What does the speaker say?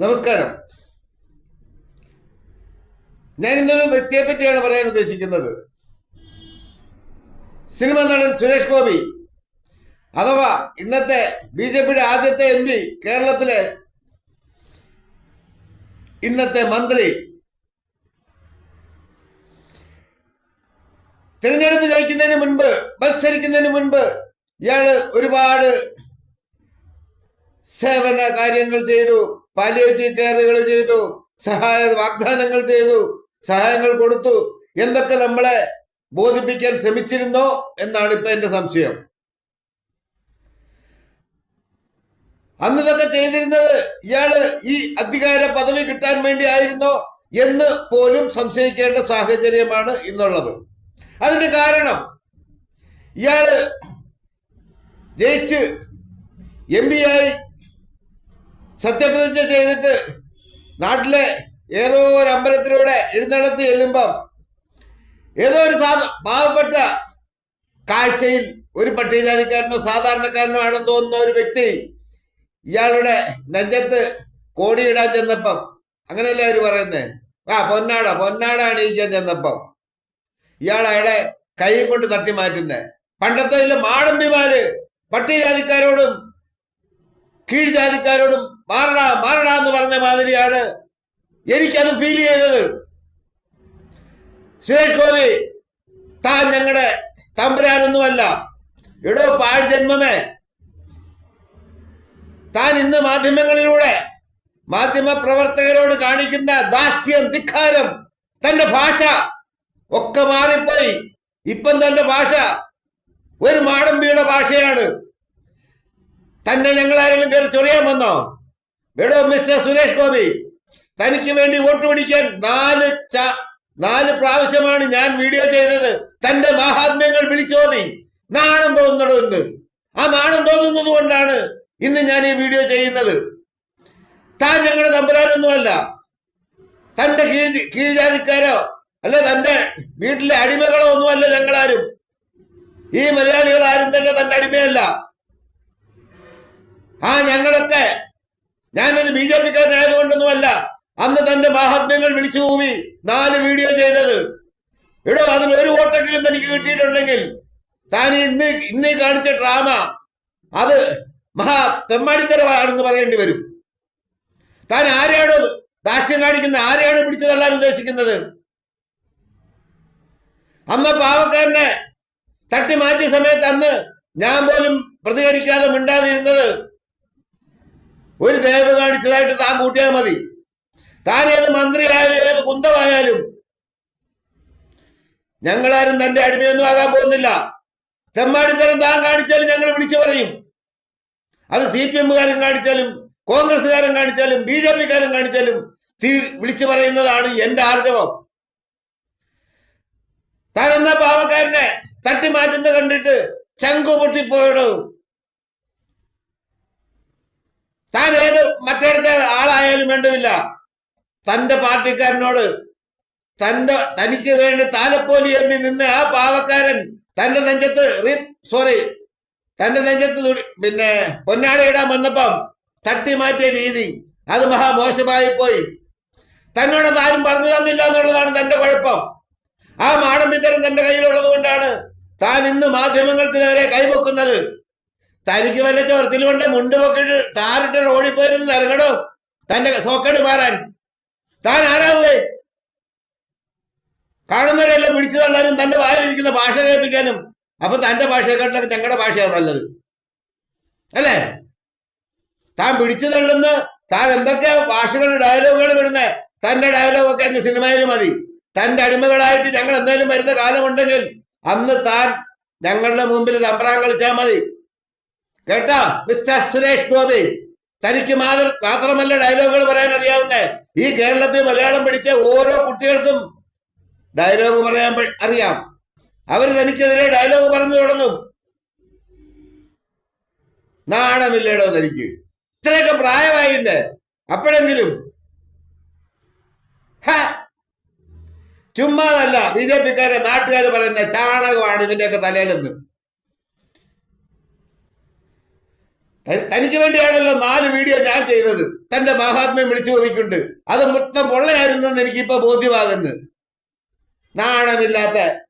നമസ്കാരം. ഞാൻ ഇന്നൊരു വ്യക്തിയെ പറ്റിയാണ് പറയാൻ ഉദ്ദേശിക്കുന്നത്. സിനിമ നടൻ സുരേഷ് ഗോപി അഥവാ ഇന്നത്തെ ബി ജെ പിയുടെ ആദ്യത്തെ എം പി കേരളത്തിലെ ഇന്നത്തെ മന്ത്രി. തിരഞ്ഞെടുപ്പ് ജയിക്കുന്നതിന് മുൻപ് മത്സരിക്കുന്നതിന് മുൻപ് ഇയാൾ ഒരുപാട് സേവന കാര്യങ്ങൾ ചെയ്തു പാലിയേറ്റീവ് കെയറുകൾ ചെയ്തു സഹായ വാഗ്ദാനങ്ങൾ ചെയ്തു സഹായങ്ങൾ കൊടുത്തു. എന്തൊക്കെ നമ്മളെ ബോധിപ്പിക്കാൻ ശ്രമിച്ചിരുന്നോ എന്നാണ് ഇപ്പൊ എന്റെ സംശയം. അന്ന് ഇതൊക്കെ ചെയ്തിരുന്നത് ഇയാൾ ഈ അധികാര പദവി കിട്ടാൻ വേണ്ടി ആയിരുന്നോ എന്ന് പോലും സംശയിക്കേണ്ട സാഹചര്യമാണ് ഇന്നുള്ളത്. അതിന്റെ കാരണം ഇയാൾ ജയിച്ച് എം പി ആയി സത്യപ്രതിജ്ഞ ചെയ്തിട്ട് നാട്ടിലെ ഏതോ ഒരു അമ്പലത്തിലൂടെ എഴുന്നള്ളത്ത് ചെല്ലുമ്പം ഏതോ ഒരു സാധ പാവപ്പെട്ട കാഴ്ചയിൽ ഒരു പട്ടികജാതിക്കാരനോ സാധാരണക്കാരനോ ആണെന്ന് തോന്നുന്ന ഒരു വ്യക്തി ഇയാളുടെ നെഞ്ചത്ത് കോടിയിടാൻ ചെന്നപ്പം അങ്ങനെയല്ലേ അവർ പറയുന്നേ? ആ പൊന്നാട പൊന്നാട അണിയിക്കാൻ ചെന്നപ്പം. ഇയാൾ അയാളെ കൈ കൊണ്ട് തട്ടി മാറ്റുന്നേ. പണ്ടത്തെ ആടമ്പിമാര് പട്ടികജാതിക്കാരോടും കീഴ്ജാതിക്കാരോടും മാറണ മാറണ എന്ന് പറഞ്ഞ മാതിരിയാണ് എനിക്കത് ഫീൽ ചെയ്തത്. സുരേഷ് ഗോപി താൻ ഞങ്ങളുടെ തമ്പുരാനൊന്നുമല്ല. എടോ പാഴ് ജന്മമേ. താൻ ഇന്ന് മാധ്യമങ്ങളിലൂടെ മാധ്യമ പ്രവർത്തകരോട് കാണിക്കുന്ന ദാഷ്ട്യം ധിക്കാരം തന്റെ ഭാഷ ഒക്കെ മാറിപ്പോയി. ഇപ്പം തന്റെ ഭാഷ ഒരു മാടമ്പിയുടെ ഭാഷയാണ്. തന്നെ ഞങ്ങൾ ആരെങ്കിലും കയറി ചൊറിയാൻ വന്നോ? എടോ മിസ്റ്റർ സുരേഷ് ഗോപി. തനിക്ക് വേണ്ടി വോട്ട് പിടിക്കാൻ നാല് നാല് പ്രാവശ്യമാണ് ഞാൻ വീഡിയോ ചെയ്തത്. തന്റെ മഹാത്മ്യങ്ങൾ വിളിച്ചോതി. നാണം തോന്നണോ എന്ന് ആ നാണം തോന്നുന്നത് കൊണ്ടാണ് ഇന്ന് ഞാൻ ഈ വീഡിയോ ചെയ്യുന്നത്. താൻ ഞങ്ങളുടെ തമ്പുരാനൊന്നുമല്ല. തന്റെ കീഴ് കീഴ്ജാതിക്കാരോ അല്ല തന്റെ വീട്ടിലെ അടിമകളോ ഒന്നുമല്ല ഞങ്ങളാരും. ഈ മലയാളികൾ ആരും തന്നെ തന്റെ അടിമയല്ല. ആ ഞങ്ങളൊക്കെ ഞാനൊരു ബി ജെ പിക്കാരനായതുകൊണ്ടൊന്നുമല്ല. അന്ന് തന്റെ മഹാത്മ്യങ്ങൾ വിളിച്ചു കൂവി നാല് വീഡിയോ ചെയ്തത്. എടോ അതിൽ ഒരു വോട്ടെങ്കിലും തനിക്ക് കിട്ടിയിട്ടുണ്ടെങ്കിൽ താൻ ഇന്ന് ഇന്ന് കാണിച്ച ഡ്രാമ അത് മഹാ തെമ്മാടിത്തരമാണെന്ന് പറയേണ്ടി വരും. താൻ ആരെയാണ് ദാക്ഷ്യം കാണിക്കുന്ന ആരെയാണ് പിടിച്ചു തള്ളാൻ ഉദ്ദേശിക്കുന്നത്? അന്ന് പാവക്കാരനെ തട്ടി മാറ്റിയ സമയത്ത് അന്ന് ഞാൻ പോലും പ്രതികരിക്കാതെ മിണ്ടാതിരുന്നത് ഒരു ദയവ് കാണിച്ചതായിട്ട് താൻ കൂട്ടിയാൽ മതി. താൻ ഏത് മന്ത്രിയായാലും ഏത് കുന്തമായാലും ഞങ്ങളാരും തന്റെ അടിമയൊന്നും ആകാൻ പോകുന്നില്ല. തെമ്മാടിത്തരം താൻ കാണിച്ചാലും ഞങ്ങൾ വിളിച്ചു പറയും. അത് സി പി എമ്മുകാരൻ കാണിച്ചാലും കോൺഗ്രസ്സുകാരൻ കാണിച്ചാലും ബി ജെ പിക്കാരൻ കാണിച്ചാലും വിളിച്ചു പറയുന്നതാണ് എന്റെ ആർജവം. താൻ എന്നാ പാവക്കാരനെ തട്ടി മാറ്റുന്നത് കണ്ടിട്ട് ചങ്കു പൊട്ടിപ്പോയിടൂ. താൻ ഏത് മറ്റേടത്തെ ആളായാലും വേണ്ടതില്ല തന്റെ പാർട്ടിക്കാരനോട് തന്റെ തനിക്ക് വേണ്ടി താലപ്പോലി എന്ന് നിന്ന് ആ പാവക്കാരൻ തന്റെ നെഞ്ചത്ത് സോറി തന്റെ നെഞ്ചത്ത് പിന്നെ പൊന്നാടയിടാൻ വന്നപ്പം തട്ടി മാറ്റിയ രീതി അത് മഹാമോശമായി പോയി തന്നോട് ആരും പറഞ്ഞു തന്നില്ല എന്നുള്ളതാണ് തന്റെ കുഴപ്പം. ആ മാടമ്പിത്തരം തന്റെ കയ്യിലുള്ളത് കൊണ്ടാണ് താൻ ഇന്ന് മാധ്യമങ്ങൾക്ക് നേരെ കൈവക്കുന്നത് തനിക്ക് വല്ല ചോർത്തിൽ കൊണ്ട് മുണ്ട് പൊക്കിട്ട് താറിട്ട് റോഡിൽ പോയിരുന്ന് ഇറങ്ങണോ? തന്റെ സോക്കേട് മാറാൻ. താൻ ആരാവേ? കാണുന്നവരെല്ലാം പിടിച്ചു തള്ളാനും തന്റെ വായിലിരിക്കുന്ന ഭാഷ കേൾപ്പിക്കാനും. അപ്പൊ തന്റെ ഭാഷയെക്കാട്ടിലൊക്കെ ഞങ്ങളുടെ ഭാഷയാണ് നല്ലത്. അല്ലേ? താൻ പിടിച്ചു തള്ളുന്ന താൻ എന്തൊക്കെ ഭാഷകൾ ഡയലോഗുകൾ വിടുന്നേ തന്റെ ഡയലോഗൊക്കെ അങ്ങ് സിനിമയിൽ മതി. തന്റെ അടിമകളായിട്ട് ഞങ്ങൾ എന്തായാലും വരുന്ന കാലമുണ്ടെങ്കിൽ അന്ന് താൻ ഞങ്ങളുടെ മുമ്പിൽ തമ്പ്രാൻ കളിച്ചാൽ മതി. കേട്ടാ? മിസ്റ്റർ സുരേഷ് ഗോപി തനിക്ക് മാതൃ മാത്രമല്ല ഡയലോഗുകൾ പറയാൻ അറിയാവുന്നേ. ഈ കേരളത്തിൽ മലയാളം പഠിച്ച ഓരോ കുട്ടികൾക്കും ഡയലോഗ് പറയാൻ അറിയാം. അവർ തനിക്കെതിരെ ഡയലോഗ് പറഞ്ഞു തുടങ്ങും. നാണമില്ലടോ തനിക്ക്? ഇത്രയൊക്കെ പ്രായമായില്ലേ? അപ്പോഴെങ്കിലും! ചുമ്മാതല്ല ബി ജെ പിക്കാരെ നാട്ടുകാർ പറയുന്ന ചാണകമാണ് ഇവന്റെയൊക്കെ തലയിലെന്ന്. തനിക്ക് വേണ്ടിയാണല്ലോ നാല് വീഡിയോ ഞാൻ ചെയ്തത്. തന്റെ മഹാത്മ്യം വിളിച്ചു ചോദിക്കുന്നുണ്ട് അത് മൊത്തം പൊള്ളയായിരുന്നെന്ന് എനിക്കിപ്പോ ബോധ്യമാകുന്നു. നാണമില്ലാത്ത